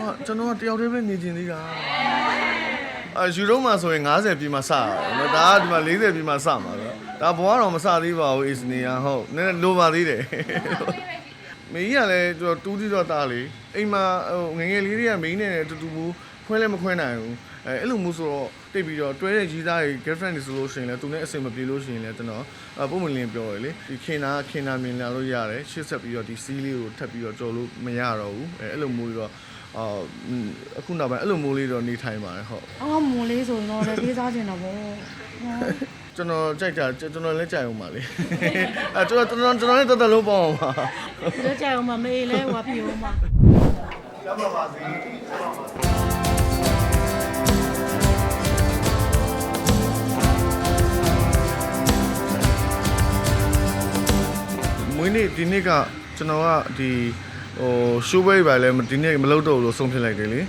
တော်ကကျွန်တော်ကတယောက်တည်းပဲနေကျင်သေးတာအဲယူရိုမှာဆိုရင်90ပြီးမှစရတယ်နော်ဒါကဒီမှာ40ပြီးမှစမှာပဲဒါဘွားတော့မစသေးပါဘူးအစ္စနီယာဟုတ်နည်းနည်းလိုပါသေးတယ်မေကြီးကလည်းကျွန်တော်တူးတီတော့တားလေအိမ်မှာဟိုငယ်ငယ်လေးတွေကမင်းနဲ့အတူတူဘူးခွဲလည်းမခွဲနိုင်ဘူးအဲအဲ့လိုမျိုးဆိုတော့တိတ်ပြီးတော့တွဲတဲ့ကြီးသားတွေ girlfriend တွေဆိုလို့ရှိရင်လည်းသူနဲ့အဆင်မပြေလို့ရှိရင်လည်းကျွန်တော်အပုံမလင်းပြောရလေဒီခင်နာခင်နာမြင်လာလို့ရတယ်ရှစ်ဆက်ပြီးတော့ဒီစီးလေးကိုထပ်ပြီးတော့ကြော်လို့မရတော့ဘူးအဲအဲ့လိုမျိုးတော့ အာအခုနောက်ပိုင်းအဲ့လိုမျိုးလေးတော့နေထိုင်ပါတယ်ဟုတ်အောင်းမွန်လေးဆိုရင်တော့လည်းပြေးစားကျင်တော့ဗောနော်ကျွန်တော်ကြိုက်တာကျွန်တော်လည်းကြိုက်အောင်ပါလေအဲကျွန်တော်ကျွန်တော်ကျွန်တော်လည်းတော်တော်လုံးပေါအောင်ပါဒီလိုကြိုက်အောင်မမေးလဲဟိုကပြေအောင်မရပါပါစေမွေးနေ့ဒီနေ့ကကျွန်တော်ကဒီ ဟိုရှိုးဘဲပဲလဲဒီနေ့မလုပ်တော့ဘူးလို့ဆုံးဖြတ်လိုက်တယ်လေ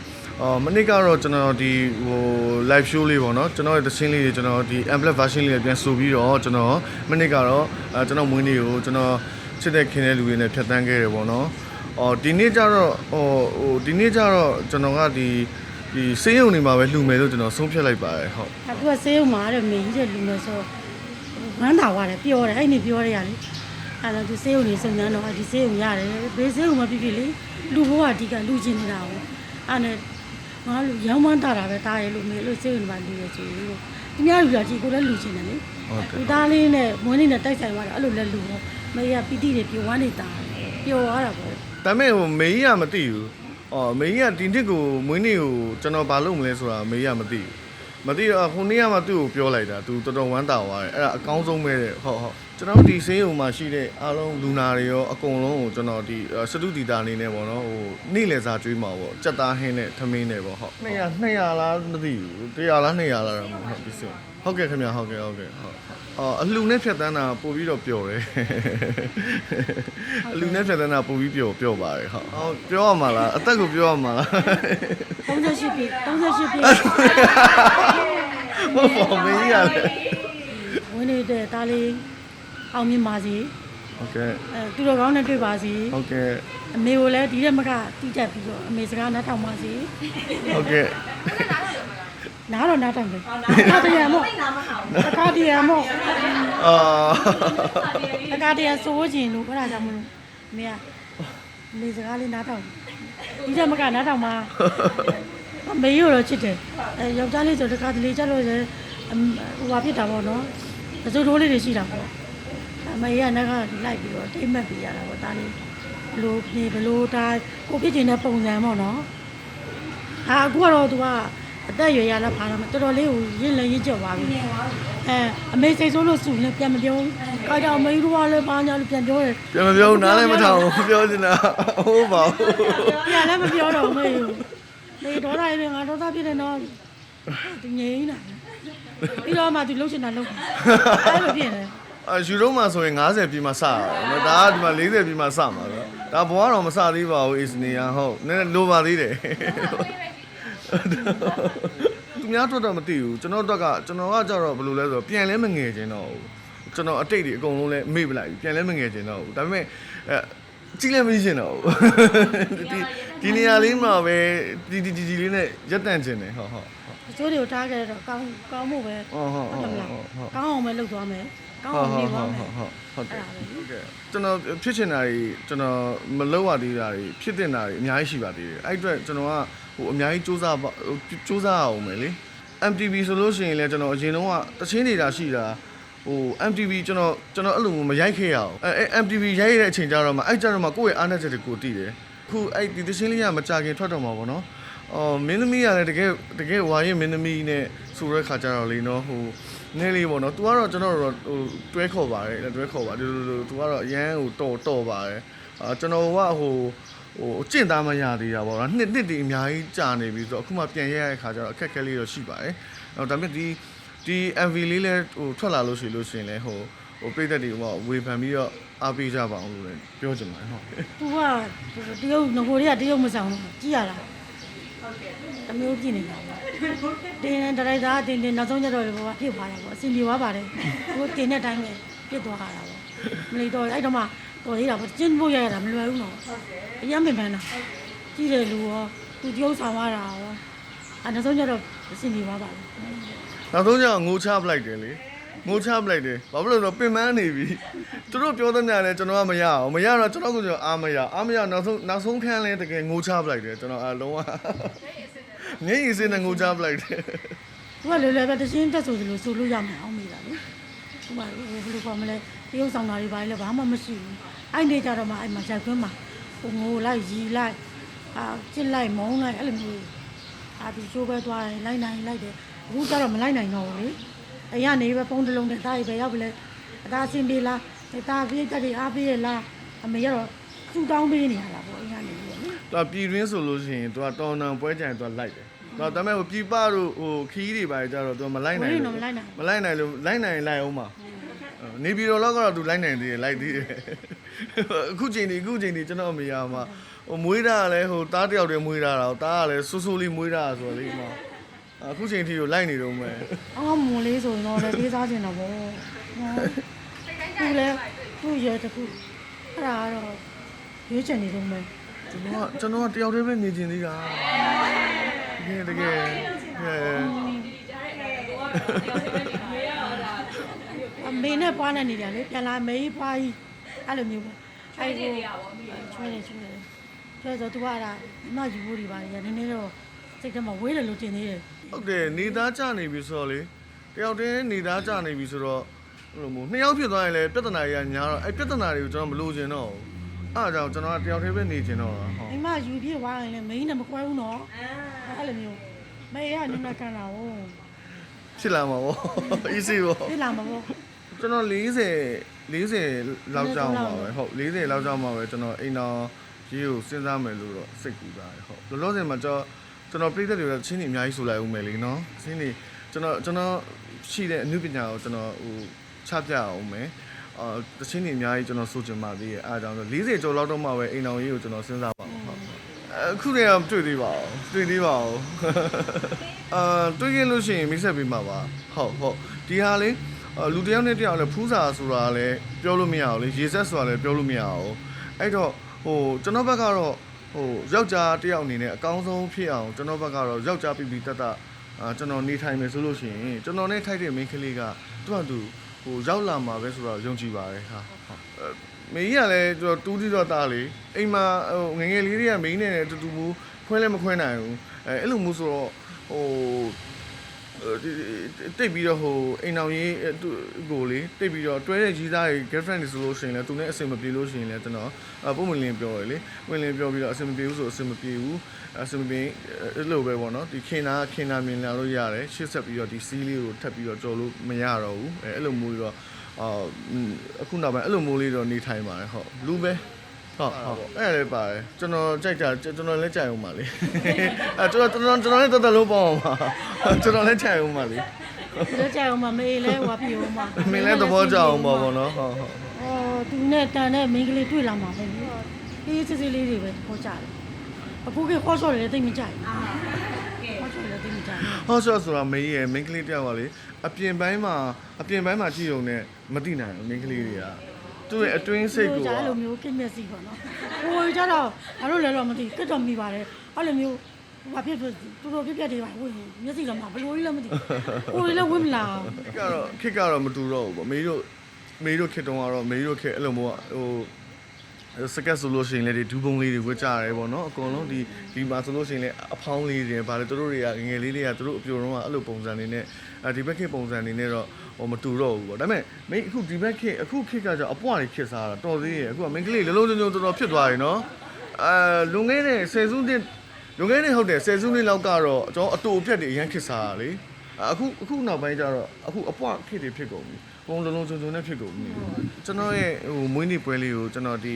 အော်မနေ့ကတော့ကျွန်တော်ဒီဟို live show လေးပေါ့နော်ကျွန်တော်ရဲ့သချင်းလေးတွေကျွန်တော်ဒီ amplet version လေးတွေပြန်ဆိုပြီးတော့ကျွန်တော်မနေ့ကတော့အဲကျွန်တော်မွေးနေ့ကိုကျွန်တော်ချစ်တဲ့ခင်တဲ့လူတွေနဲ့ဖြတ်တန်းခဲ့တယ်ပေါ့နော်အော်ဒီနေ့ကျတော့ဟိုဟိုဒီနေ့ကျတော့ကျွန်တော်ကဒီဒီစေးရုံနေမှာပဲလှူမယ်လို့ကျွန်တော်ဆုံးဖြတ်လိုက်ပါတယ်ဟုတ်အခုကဆေးဥမှာတဲ့မေကြီးတဲ့လူမျိုးဆိုဝမ်းသာသွားတယ်ပျော်တယ်အဲ့ဒီပျော်ရရလေ အဲ့တော့ဒီဆေးဥနေစုံစမ်းတော့ဒီဆေးဥရတယ်ဘေးဆေးဥမဖြစ်ဖြစ်လေလူဘဝအဓိကလူချင်းနေတာကိုအဲ့နဲ့ငါလူရောင်းမန်းတာတာပဲတားရလို့မေလို့ဆေးဥမှာလူရဆိုလို့သူများလူလာကြည့်ကိုလည်းလူချင်းတယ်လေဟုတ်တယ်ဒီသားလေးနဲ့မွေးနေ့နဲ့တိုက်ဆိုင်သွားတယ်အဲ့လိုလည်းလူတော့မေကပီတိတွေပျော်ဝမ်းနေတာပျော်သွားတာပေါ့ဒါပေမဲ့ဟိုမေကြီးကမသိဘူး။အော်မေကြီးကဒီနှစ်ကိုမွေးနေ့ကိုကျွန်တော်ဘာလုပ်မလဲဆိုတာမေကြီးကမသိဘူး။ မသိတော့ခုနေ့ကမှသူ့ကိုပြောလိုက်တာ။ तू တော်တော်ဝမ်းသာသွားတယ်။အဲ့ဒါအကောင်းဆုံးပဲတဲ့။ဟုတ်ဟုတ်။ကျွန်တော်တို့ဒီဆေးရုံမှာရှိတဲ့အားလုံးလူနာတွေရောအကုန်လုံးကိုကျွန်တော်ဒီစတုဒီတာအနေနဲ့ပေါ့နော်ဟိုနေ့လည်စာကျွေးမှာပေါ့။ကြက်သားဟင်းနဲ့ထမင်းနဲ့ပေါ့ဟုတ်။200 200လားမသိဘူး။100လား200လားတော့မဟုတ်ဒီစင်။ဟုတ်ကဲ့ခင်ဗျာဟုတ်ကဲ့ဟုတ်ကဲ့ဟုတ်။အော်အလှူနဲ့ဖြတ်တန်းတာပို့ပြီးတော့ပျော်တယ်။အလှူနဲ့ဖြတ်တန်းတာပို့ပြီးပျော်ပျော်ပါတယ်ဟုတ်။ဟောပြောရမှာလားအသက်ကိုပြောရမှာလား38ပြည့်38ပြည့်မဟုတ်ပါ ဘူးမင်းကြီးရတယ် ဝင်းနေတဲ့သားလေးအောင်မြင်ပါစေ โอเค အဲသူတော်ကောင်းနဲ့တွေ့ပါစေ ဟုတ်ကဲ့ အမေကိုလည်းဒီရက်မကတိတက်ပြီးတော့အမေစကားနားထောင်ပါစေ ဟုတ်ကဲ့ နားတော့နားထောင်တယ်အခါတရံမို့အခါတရံမို့ အာ အခါတရံစိုးခြင်းလို့အဲ့ဒါကြောင့်မလို့အမေကအမေစကားလေးနားထောင်ဒီရက်မကနားထောင်ပါ အမေရောတော့ချစ်တယ်အဲယောက်ျားလေးဆိုတခါတလေကြလို့လည်းအမ်ဟိုဘာဖြစ်တာပေါ့နော်အစိုးထိုးလေးတွေရှိတာပေါ့အမေကလည်းကလိုက်ပြီးတော့တိတ်မှတ်ပြရတာပေါ့ဒါလေးဘလို့ပြေဘလို့ဒါကိုပြစ်တင်တဲ့ပုံစံပေါ့နော်ဟာအခုကတော့သူကအသက်အရွယ်ရလာဖားတော့တော်တော်လေးကိုရင့်လည်းရင့်ကြော်ပါပြီအဲအမေစိတ်ဆိုးလို့စုလည်းပြန်မပြောဘူးကောက်ကြအမေတို့ကလည်းပါညာလို့ပြန်ပြောတယ်ပြန်မပြောဘူးနားလည်းမထောင်ဘူးပြောချင်တာဟုတ်ပါဘူးပြန်လည်းမပြောတော့ဘူး မေမေဒေါသရေးငါဒေါသဖြစ်နေတော့သူငြိမ်းတာပြီးတော့မှသူလှုပ်ချင်တာလှုပ်အဲ့လိုဖြစ်နေအာယူရိုမှာဆိုရင်90ပြီးမှစရတယ်နော်ဒါကဒီမှာ40ပြီးမှစမှာပဲဒါဘွားတော့မစသေးပါဘူးအစ္စနီယာဟုတ်နည်းနည်းလိုပါသေးတယ်သူများတော့တော့မသိဘူးကျွန်တော်တော့ကကျွန်တော်ကကြတော့ဘယ်လိုလဲဆိုတော့ပြန်လဲမငယ်ခြင်းတော့ဘူးကျွန်တော်အတိတ်တွေအကုန်လုံးလဲမေ့ပလိုက်ပြီပြန်လဲမငယ်ခြင်းတော့ဘူးဒါပေမဲ့အဲကြည့်လည်းမကြည့်ရှင်တော့ဘူး ဒီဒီနေရာလေးမှာပဲဒီဒီဒီလေးနဲ့ရက်တန့်ခြင်းတယ်ဟုတ်ဟုတ်ဟုတ်အစိုးတွေကိုထားခဲ့တော့ကောင်းကောင်းမှုပဲဟုတ်ဟုတ်ဟုတ်ဟုတ်လားဟုတ်ဟုတ်ကောင်းအောင်ပဲလုပ်သွားမယ်ကောင်းဟုတ်အောင်ဟုနေတ်သွားဟုတ်မယ်ဟုတ်ဟုတ်ကဲ့ဟုတ်ကဲ့ကျွန်တော်ဖြစ်ချင်တာတွေကျွန်တော်မလုပ်ရသေးတာတွေဖြစ်တင်တာတွေအများကြီးရှိပါသေးတယ်အဲ့အတွက်ကျွန်တော်ကဟိုအများကြီးစူးစမ်းပါဟိုစူးစမ်းအောင်မယ်လေ MTV ဆိုလို့ရှိရင်လည်းကျွန်တော်အရင်တုန်းကတချင်းနေတာရှိတာဟို MTV ကျွန်တော်ကျွန်တော်အဲ့လိုမရိုက်ခဲ့ရအောင်အဲအဲ MTV ရိုက်ရတဲ့အချိန်ကျတော့မှအဲ့ကျတော့မှကိုယ့်ရဲ့အားနည်းချက်တွေကိုတည်တယ် အခုအဲ့ဒီတချင်းလေးကမကြခင်ထွက်တော့မှာပေါ့နော်အော်မင်းသမီးကလည်းတကယ်တကယ်ဝါရင်မင်းသမီးနဲ့ဆိုတဲ့ခါကျတော့လေနော်ဟိုနည်းလေးပေါ့နော် तू ကတော့ကျွန်တော်တို့ဟိုတွဲခေါ်ပါတယ်တွဲခေါ်ပါဒီလိုလို तू ကတော့အရန်ဟိုတော်တော်ပါတယ်အာကျွန်တော်ကဟိုဟိုအကျင့်သားမရသေးတာပေါ့နော်နှစ်နှစ်တည်းအများကြီးကြာနေပြီဆိုတော့အခုမှပြန်ရရတဲ့ခါကျတော့အခက်အခဲလေးတော့ရှိပါတယ်။အော်ဒါပေမဲ့ဒီဒီ MV လေးလဲဟိုထွက်လာလို့ရှိလို့ရှိရင်လဲဟို ဟိုပြည်သက်တွေဟိုဝေဖန်ပြီးတော့အားပေးကြပါအောင်လို့လည်းပြောချင်ပါတယ်ဟုတ်သူကတရုတ်ငကိုတွေကတရုတ်မဆောင်တော့ကြည့်ရလားဟုတ်ကဲ့တမျိုးကြည့်နေတာပေါ့တင်းဒရိုက်တာတင်းတင်းနောက်ဆုံးကျတော့ဘောကဖြစ်သွားတာပေါ့အစီအပြေသွားပါတယ်ဟိုတင်းတဲ့အတိုင်းပဲဖြစ်သွားတာပေါ့မလီတော့အဲ့တော့မှတော်သေးတာပေါ့ကျင်းဖို့ရရတာမလွယ်ဘူးနော်ဟုတ်ကဲ့အရင်ပင်ပန်းတာကြည့်တယ်လူရောသူကြိုးဆောင်ရတာရောအဲနောက်ဆုံးကျတော့အဆင်ပြေပါပါလေနောက်ဆုံးကျတော့ငိုချပလိုက်တယ်လေ ငိုချပလိုက်တယ်ဘာဖြစ်လို့လဲဆိုတော့ပင်ပန်းနေပြီသူတို့ပြောသမျှလဲကျွန်တော်ကမရအောင်မရတော့ကျွန်တော်ကကျွန်တော်အာမရအာမရနောက်ဆုံးနောက်ဆုံးခန်းလဲတကယ်ငိုချပလိုက်တယ်ကျွန်တော်အလုံးဝငိမ့်အစင်းနဲ့ငိုချပလိုက်တယ်သူကလွယ်လွယ်ပဲတချင်းတက်ဆိုသလိုဆိုလို့ရမှာအောင်မိတာလေဟိုမှာဘယ်လိုခေါ်မလဲတရုပ်ဆောင်တာတွေပါလေဘာမှမရှိဘူးအဲ့နေကြတော့မှအဲ့မှာရိုက်ခွင်းမှာဟိုငိုလိုက်ရီလိုက်အာချစ်လိုက်မုန်းလိုက်အဲ့လိုမျိုးအာဒီချိုးပဲသွားရင်လိုက်နိုင်လိုက်တယ်အခုကျတော့မလိုက်နိုင်တော့ဘူးလေ အဲ့ရနေပဲဖုန်းတစ်လုံးနဲ့တားရီပဲရောက်ပြီလေအသားစင်ပြေလားတားပြေးတက်တွေအားပေးရလားအမေကတော့သူ့တောင်းပေးနေရတာပေါ့အဲ့ရနေပြီလေသူကပြည်တွင်းဆိုလို့ရှိရင်သူကတော်နံပွဲကြိုင်သူကလိုက်တယ်။တော့ဒါပေမဲ့ဟိုပြည်ပတို့ဟိုခီးတွေပါကြတော့သူကမလိုက်နိုင်ဝေးဘူးတော့မလိုက်နိုင်မလိုက်နိုင်လို့လိုက်နိုင်ရင်လိုက်အောင်ပါ။နေပြည်တော်လောက်ကတော့သူလိုက်နိုင်သေးတယ်လိုက်သေးတယ်။အခုချိန်ဒီအခုချိန်ဒီကျွန်တော်အမေရမှာဟိုမွေးတာကလည်းဟိုတားတယောက်တည်းမွေးတာတော့တားကလည်းဆူဆူလေးမွေးတာဆိုတော့လေမှာ အခုချိန်ထိကိုလိုက်နေတော့မယ်အောင်းမွန်လေးဆိုရင်တော့လည်းပေးစားကျင်တော့ဗောနော်သူလည်းသူ့ရဲတခုအဲ့ဒါကတော့ရွေးချယ်နေတော့မယ်ကျွန်တော်ကကျွန်တော်ကတယောက်တည်းပဲနေကျင်သေးတာတကယ်တကယ်အဲအမေနဲ့ပွားနေနေတယ်လေပြန်လာမေးပွားကြီးအဲ့လိုမျိုးပေါ့အဲ့ကိုချွဲနေချွဲနေချွဲဆိုသူကအဲ့ဒါမယူဖို့ဒီပါလေနည်းနည်းတော့ စိတ်ထဲမှာဝေးတယ်လို့တင်သေးတယ်ဟုတ်တယ်နေသားကြနေပြီဆိုတော့လေတယောက်တည်းနေသားကြနေပြီဆိုတော့ဘယ်လိုမို့နှစ်ယောက်ဖြစ်သွားရင်လည်းပြဿနာကြီးကညာတော့အဲ့ပြဿနာတွေကိုကျွန်တော်မလို့ချင်တော့ဘူးအဲ့ဒါကြောင့်ကျွန်တော်ကတယောက်တည်းပဲနေချင်တော့တာဟုတ်အိမ်မယူပြစ်သွားရင်လည်းမင်းနဲ့မကွဲဘူးနော်အဲ့လိုမျိုးမေကနင်းနကန်တာဟုတ်ဖြစ်လာမှာပေါ့ easy ပေါ့ပြလာမှာပေါ့ကျွန်တော်40 40လောက်ကြောင်းပါပဲဟုတ်40လောက်ကြောင်းပါပဲကျွန်တော်အိမ်တော်ကြီးကိုစဉ်းစားမယ်လို့တော့စိတ်ကူးပါတယ်ဟုတ်လောလောဆယ်မှာကျွန်တော် ကျွန်တော်ပြည်သက်တွေကချင်းနေအများကြီးဆိုလိုက်ဦးမယ်လေနော်ချင်းနေကျွန်တော်ကျွန်တော်ရှိတဲ့အမှုပညာကိုကျွန်တော်ဟိုချပြအောင်မယ်အာတချင်းနေအများကြီးကျွန်တော်ဆိုချင်ပါသေးရဲ့အားကြောင့်40ကျော်လောက်တော့မှပဲအိမ်တော်ကြီးကိုကျွန်တော်စဉ်းစားပါဟုတ်အခုတည်းကတွေ့သေးပါဘူးတွေ့သေးပါဘူးအာတွေ့ရင်လို့ရှိရင်မိတ်ဆက်ပေးမှာပါဟုတ်ဟုတ်ဒီဟာလေးအော်လူတစ်ယောက်နဲ့တစ်ယောက်လည်းဖူးစာဆိုတာလည်းပြောလို့မရအောင်လေရေဆက်ဆိုတာလည်းပြောလို့မရအောင်အဲ့တော့ဟိုကျွန်တော်ဘက်ကတော့ ဟိုယောက်ျားတစ်ယောက်အနေနဲ့အကောင်းဆုံးဖြစ်အောင်ကျွန်တော်ဘက်ကတော့ယောက်ျားပြပြတတ်တအာကျွန်တော်နေထိုင်မယ်ဆိုလို့ရှိရင်ကျွန်တော်နဲ့ထိုက်တဲ့ main ကလေးကသူ့ဟာသူဟိုရောက်လာမှာပဲဆိုတော့ယုံကြည်ပါတယ်ဟာဟုတ်အဲ့မေကြီးကလည်းကျွန်တော်တူးတီတော့တားလေအိမ်မှာဟိုငယ်ငယ်လေးတွေကမင်းနဲ့တူတူမူခွဲလည်းမခွဲနိုင်ဘူးအဲအဲ့လိုမျိုးဆိုတော့ဟို တိတ်ပြီးတော့ဟိုအိမ်အောင်ရေးသူ့ကိုလေတိတ်ပြီးတော့တွဲတဲ့ကြီးသားတွေ girlfriend တွေဆိုလို့ရှိရင်လည်းသူနဲ့အဆင်မပြေလို့ရှိရင်လည်းကျွန်တော်အပုံမလင်းပြောရလေဝင်လင်းပြောပြီးတော့အဆင်မပြေဘူးဆိုအဆင်မပြေဘူးအဆင်မပြေအဲ့လိုပဲပေါ့နော်ဒီခင်နာခင်နာမြင်လာလို့ရတယ်ရှေ့ဆက်ပြီးတော့ဒီစီးလေးကိုထပ်ပြီးတော့ကြော်လို့မရတော့ဘူးအဲအဲ့လိုမျိုးတော့အာအခုနောက်ပိုင်းအဲ့လိုမျိုးလေးတော့နေထိုင်ပါတယ်ဟုတ်လူပဲ ဟုတ်ဟုတ်အဲ့ဒါလည်းပါတယ်ကျွန်တော်ကြိုက်တာကျွန်တော်လည်းကြိုက်အောင်ပါလေအဲကျွန်တော်ကျွန်တော်ကျွန်တော်လည်းတော်တော်လုံးပေါ့အောင်ပါကျွန်တော်လည်းကြိုက်အောင်ပါလေလက်ကြအောင်မမေးလဲဟွာပြေအောင်မမင်းလည်းသဘောကျအောင်ပါဗောနော်ဟုတ်ဟုတ်အော်သူနဲ့တန်တဲ့မိန်းကလေးတွေ့လာမှာပဲလေအေးစစ်စစ်လေးတွေပဲခေါ်ကြတယ်အခုကခေါ်ဆော့တယ်တိတ်မကြိုက်ဘူးခေါ်ဆော့တယ်တိတ်မကြိုက်ဘူးဟောဆော့ဆိုတာမင်းရဲ့ main ကလေးတယောက်ကလေအပြင်ပိုင်းမှာအပြင်ပိုင်းမှာကြည့်ုံနဲ့မသိနိုင်ဘူး main ကလေးတွေက သူ့ရဲ့အတွင်းစိတ်ကိုကြားလိုမျိုးကိမျက်စိပေါ့နော်ဟိုကြတော့ဘာလို့လဲတော့မသိကတ်တော်မိပါတယ်အဲ့လိုမျိုးဘာဖြစ်ဖြစ်တူတူပြက်ပြက်တွေပါဝင်မျက်စိတော့မဘလို့လည်းမသိဟိုလည်းဝင်မလာခစ်ကတော့ခစ်ကတော့မတူတော့ဘူးဗောမေတို့မေတို့ခစ်တုံးကတော့မေတို့ခစ်အဲ့လိုမျိုးဟို စကက်ဆိုလို့ရှိရင်လည်းဒီဒူးပုံလေးတွေဝတ်ကြရတယ်ပေါ့နော်အကုန်လုံးဒီဒီမှာဆိုလို့ရှိရင်လည်းအဖောင်းလေးတွေဗာလေတို့တို့တွေကငယ်ငယ်လေးတွေကတို့အပြိုတော့ကအဲ့လိုပုံစံနေနဲ့အဲဒီဘက်ခစ်ပုံစံနေနဲ့တော့ဟိုမတူတော့ဘူးပေါ့ဒါပေမဲ့မင်းအခုဒီဘက်ခစ်အခုခစ်ကကြောင့်အပွားတွေခစ်စားတာတော်သေးရဲ့အခုကမင်းကလေးလုံးလုံးကျုံကျုံတော်တော်ဖြစ်သွားပြီနော်အဲလွန်ခဲ့တဲ့ဆယ်စုနှစ်လွန်ခဲ့တဲ့ဟုတ်တယ်ဆယ်စုနှစ်လောက်ကတော့ကျွန်တော်အတူအပြက်တွေအရင်ခစ်စားတာလေ အခုအခုနောက်ပိုင်းကျတော့အခုအပွားခစ်တွေဖြစ်ကုန်ပြီပုံလုံးလုံးကျုံကျုံနဲ့ဖြစ်ကုန်ပြီကျွန်တော်ရဲ့ဟိုမွေးနေ့ပွဲလေးကိုကျွန်တော်ဒီ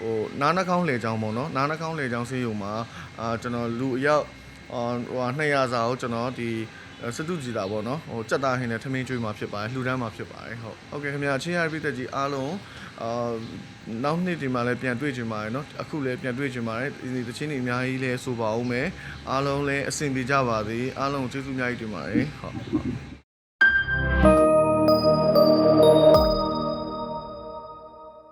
ဟိုနားနှာခေါင်းလေချောင်းပေါ့နော်နားနှာခေါင်းလေချောင်းဆေးရုံမှာအာကျွန်တော်လူအယောက်အာဟို200စာကိုကျွန်တော်ဒီ စတုကြည်တာပေါ့နော်ဟိုစက်သားဟင်းနဲ့ထမင်းကျွေးမှာဖြစ်ပါတယ်လှူဒန်းမှာဖြစ်ပါတယ်ဟုတ်ဟုတ်ကဲ့ခင်ဗျာချင်းရပြည့်သက်ကြီးအားလုံးအာနောက်နှစ်ဒီမှာလည်းပြန်တွေ့ကြပါတယ်နော်အခုလည်းပြန်တွေ့ကြပါတယ်ဒီတချင်းတွေအများကြီးလည်းဆိုပါဦးမယ်အားလုံးလည်းအဆင်ပြေကြပါစေအားလုံးကျေးဇူးအများကြီးတင်ပါတယ်ဟုတ်ဟုတ်